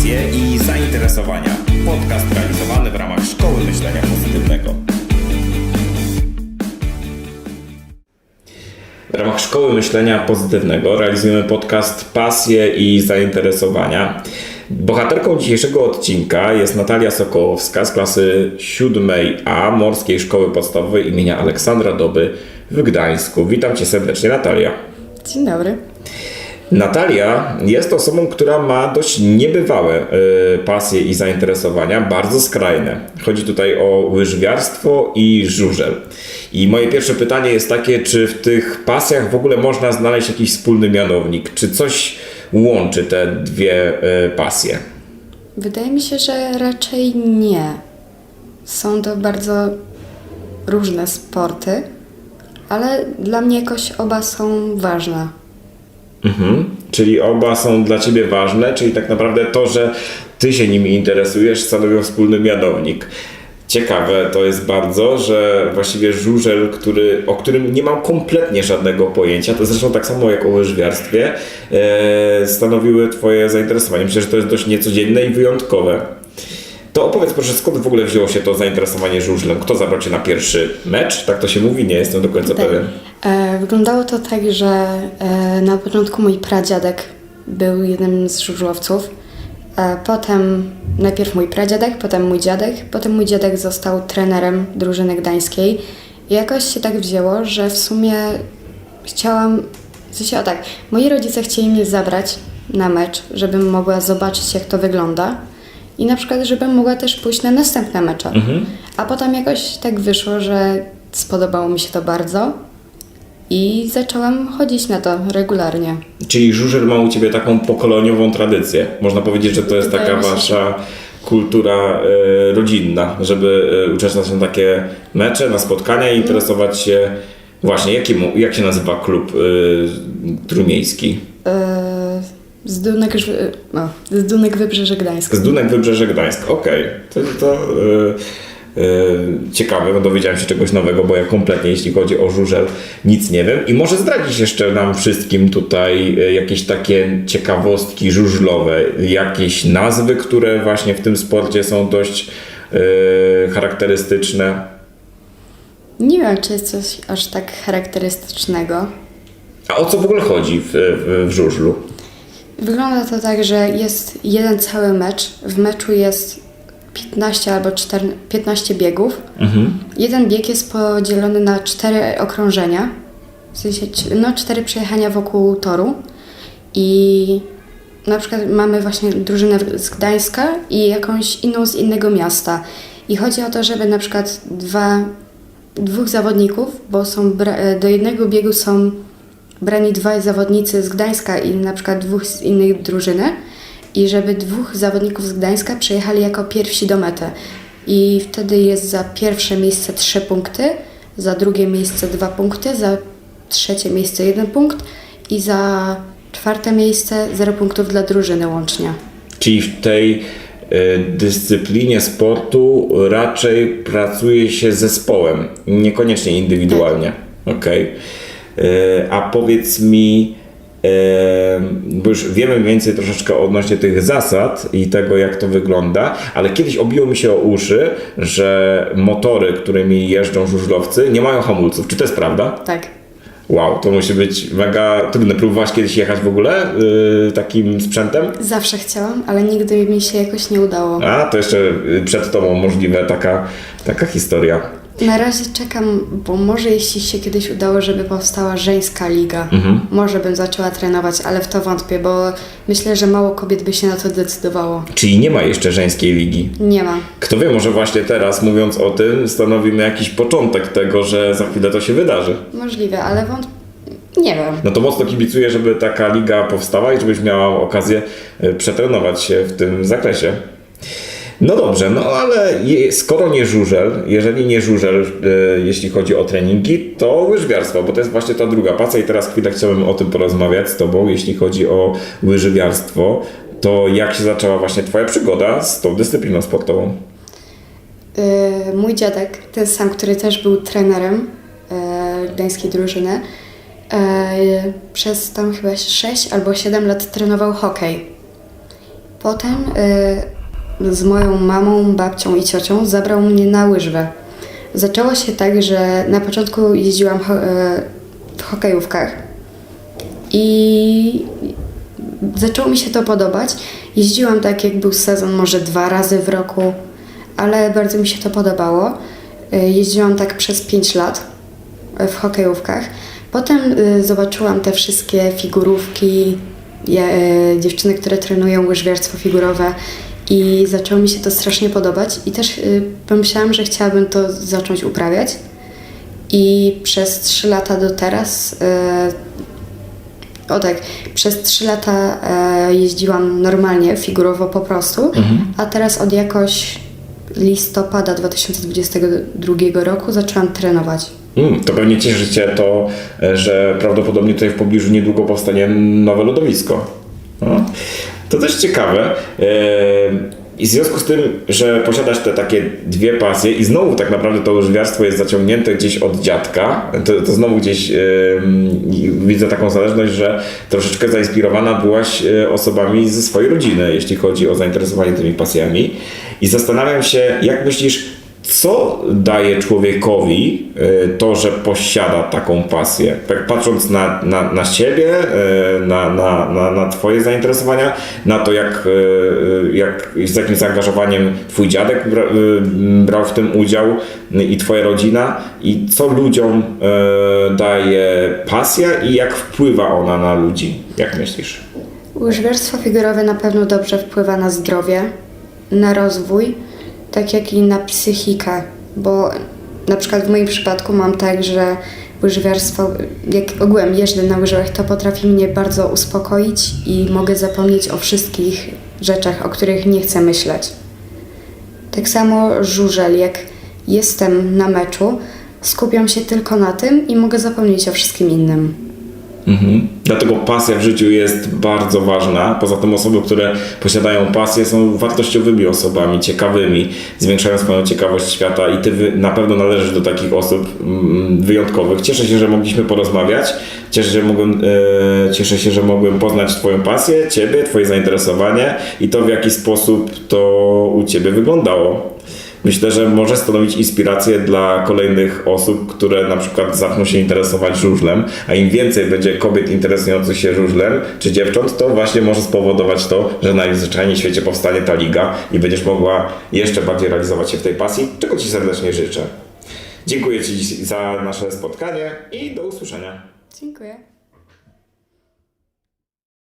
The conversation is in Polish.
pasje i zainteresowania. Podcast realizowany w ramach Szkoły Myślenia Pozytywnego. W ramach Szkoły Myślenia Pozytywnego realizujemy podcast Pasje i Zainteresowania. Bohaterką dzisiejszego odcinka jest Natalia Sokołowska z klasy 7A Morskiej Szkoły Podstawowej imienia Aleksandra Doby w Gdańsku. Witam Cię serdecznie, Natalia. Dzień dobry. Natalia jest osobą, która ma dość niebywałe y, pasje i zainteresowania, bardzo skrajne. Chodzi tutaj o łyżwiarstwo i żużel. I moje pierwsze pytanie jest takie, czy w tych pasjach w ogóle można znaleźć jakiś wspólny mianownik? Czy coś łączy te dwie y, pasje? Wydaje mi się, że raczej nie. Są to bardzo różne sporty, ale dla mnie jakoś oba są ważne. Mhm. Czyli oba są dla Ciebie ważne, czyli tak naprawdę to, że Ty się nimi interesujesz, stanowią wspólny mianownik. Ciekawe to jest bardzo, że właściwie żużel, który, o którym nie mam kompletnie żadnego pojęcia, to zresztą tak samo jak o łyżwiarstwie, e, stanowiły Twoje zainteresowanie. Myślę, że to jest dość niecodzienne i wyjątkowe. To opowiedz proszę, skąd w ogóle wzięło się to zainteresowanie żużlem? Kto zabrał Cię na pierwszy mecz? Tak to się mówi? Nie jestem do końca pewien. E, wyglądało to tak, że e, na początku mój pradziadek był jednym z żużlowców. E, potem najpierw mój pradziadek, potem mój dziadek, potem mój dziadek został trenerem drużyny gdańskiej. I jakoś się tak wzięło, że w sumie chciałam. W sensie, o tak, moi rodzice chcieli mnie zabrać na mecz, żebym mogła zobaczyć, jak to wygląda. I na przykład, żebym mogła też pójść na następne mecze. A potem jakoś tak wyszło, że spodobało mi się to bardzo i zaczęłam chodzić na to regularnie. Czyli żużel ma u Ciebie taką pokoleniową tradycję. Można powiedzieć, że to jest taka Wasza kultura e, rodzinna, żeby e, uczestniczyć na takie mecze, na spotkania i interesować się właśnie, jaki, mu- jak się nazywa klub trójmiejski? Yy, z Dunek, no, z Dunek Wybrzeże Gdańsk. Z Dunek Wybrzeże Gdańsk. Okej, to, to e, e, ciekawe, bo dowiedziałem się czegoś nowego, bo ja kompletnie, jeśli chodzi o żużel, nic nie wiem. I może zdradzić jeszcze nam wszystkim tutaj e, jakieś takie ciekawostki żużlowe, jakieś nazwy, które właśnie w tym sporcie są dość e, charakterystyczne. Nie wiem, czy jest coś aż tak charakterystycznego. A o co w ogóle chodzi w, w, w żużlu? Wygląda to tak, że jest jeden cały mecz. W meczu jest 15 albo 4, 15 biegów. Jeden bieg jest podzielony na cztery okrążenia. W sensie, no, cztery przejechania wokół toru. I na przykład mamy właśnie drużynę z Gdańska i jakąś inną z innego miasta. I chodzi o to, żeby na przykład dwa, dwóch zawodników, bo są do jednego biegu są brani dwaj zawodnicy z Gdańska i na przykład dwóch z innej drużyny i żeby dwóch zawodników z Gdańska przyjechali jako pierwsi do mety. I wtedy jest za pierwsze miejsce trzy punkty, za drugie miejsce dwa punkty, za trzecie miejsce jeden punkt i za czwarte miejsce zero punktów dla drużyny łącznie. Czyli w tej e, dyscyplinie sportu raczej pracuje się zespołem, niekoniecznie indywidualnie. Okej. E, A powiedz mi, e, bo już wiemy mniej więcej troszeczkę odnośnie tych zasad i tego, jak to wygląda, ale kiedyś obiło mi się o uszy, że motory, którymi jeżdżą żużlowcy, nie mają hamulców. Czy to jest prawda? Tak. Wow, to musi być mega trudne. Próbowałaś kiedyś jechać w ogóle y, takim sprzętem? Zawsze chciałam, ale nigdy mi się jakoś nie udało. A, to jeszcze przed tobą możliwe taka, taka historia. Na razie czekam, bo może jeśli się kiedyś udało, żeby powstała żeńska liga, może bym zaczęła trenować, ale w to wątpię, bo myślę, że mało kobiet by się na to decydowało. Czyli nie ma jeszcze żeńskiej ligi. Nie ma. Kto wie, może właśnie teraz, mówiąc o tym, stanowimy jakiś początek tego, że za chwilę to się wydarzy. Możliwe, ale wątpię. Nie wiem. No to mocno kibicuję, żeby taka liga powstała i żebyś miała okazję y, przetrenować się w tym zakresie. No dobrze, no ale skoro nie żużel, jeżeli nie żużel, y, jeśli chodzi o treningi, to łyżwiarstwo, bo to jest właśnie ta druga pasja i teraz chwilę chciałbym o tym porozmawiać z Tobą, jeśli chodzi o łyżwiarstwo. To jak się zaczęła właśnie Twoja przygoda z tą dyscypliną sportową? Yy, mój dziadek, ten sam, który też był trenerem yy, gdańskiej drużyny, yy, przez tam chyba 6 albo 7 lat trenował hokej. Potem y, z moją mamą, babcią i ciocią zabrał mnie na łyżwę. Zaczęło się tak, że na początku jeździłam ho- y, w hokejówkach i zaczęło mi się to podobać. Jeździłam tak, jak był sezon, może dwa razy w roku, ale bardzo mi się to podobało. Y, Jeździłam tak przez 5 lat y, w hokejówkach. Potem zobaczyłam te wszystkie figurówki, dziewczyny, które trenują łyżwiarstwo figurowe i zaczęło mi się to strasznie podobać i też y, pomyślałam, że chciałabym to zacząć uprawiać. I przez 3 lata do teraz y, o tak, przez 3 lata e, jeździłam normalnie, figurowo po prostu, a teraz od jakoś listopada 2022 roku zaczęłam trenować. Mm, to pewnie cieszy Cię to, że prawdopodobnie tutaj w pobliżu niedługo powstanie nowe lodowisko. No. To też ciekawe. E, I w związku z tym, że posiadasz te takie dwie pasje i znowu tak naprawdę to łyżwiarstwo jest zaciągnięte gdzieś od dziadka, to, to znowu gdzieś e, widzę taką zależność, że troszeczkę zainspirowana byłaś e, osobami ze swojej rodziny, jeśli chodzi o zainteresowanie tymi pasjami. I zastanawiam się, jak myślisz, co daje człowiekowi y, to, że posiada taką pasję? Tak patrząc na, na, na siebie, y, na, na, na, na Twoje zainteresowania, na to, jak, y, jak, z jakim zaangażowaniem Twój dziadek bra, brał w tym udział i Twoja rodzina, i co ludziom daje pasja i jak wpływa ona na ludzi? Jak myślisz? Łyżwiarstwo figurowe na pewno dobrze wpływa na zdrowie, na rozwój, tak jak i na psychikę, bo na przykład w moim przypadku mam tak, że łyżwiarstwo, jak ogółem jeżdżę na łyżwach, to potrafi mnie bardzo uspokoić i mogę zapomnieć o wszystkich rzeczach, o których nie chcę myśleć. Tak samo żużel, jak jestem na meczu, skupiam się tylko na tym i mogę zapomnieć o wszystkim innym. Mhm. Dlatego pasja w życiu jest bardzo ważna. Poza tym osoby, które posiadają pasję są wartościowymi osobami, ciekawymi, zwiększają swoją ciekawość świata i ty na pewno należysz do takich osób mm, wyjątkowych. Cieszę się, że mogliśmy porozmawiać. Cieszę się, że mogłem, e, cieszę się, że mogłem poznać Twoją pasję, Ciebie, Twoje zainteresowanie i to, w jaki sposób to u Ciebie wyglądało. Myślę, że może stanowić inspirację dla kolejnych osób, które na przykład zaczną się interesować żużlem, a im więcej będzie kobiet interesujących się żużlem, czy dziewcząt, to właśnie może spowodować to, że najzwyczajniej w świecie powstanie ta liga i będziesz mogła jeszcze bardziej realizować się w tej pasji, czego Ci serdecznie życzę. Dziękuję Ci za nasze spotkanie i do usłyszenia. Dziękuję.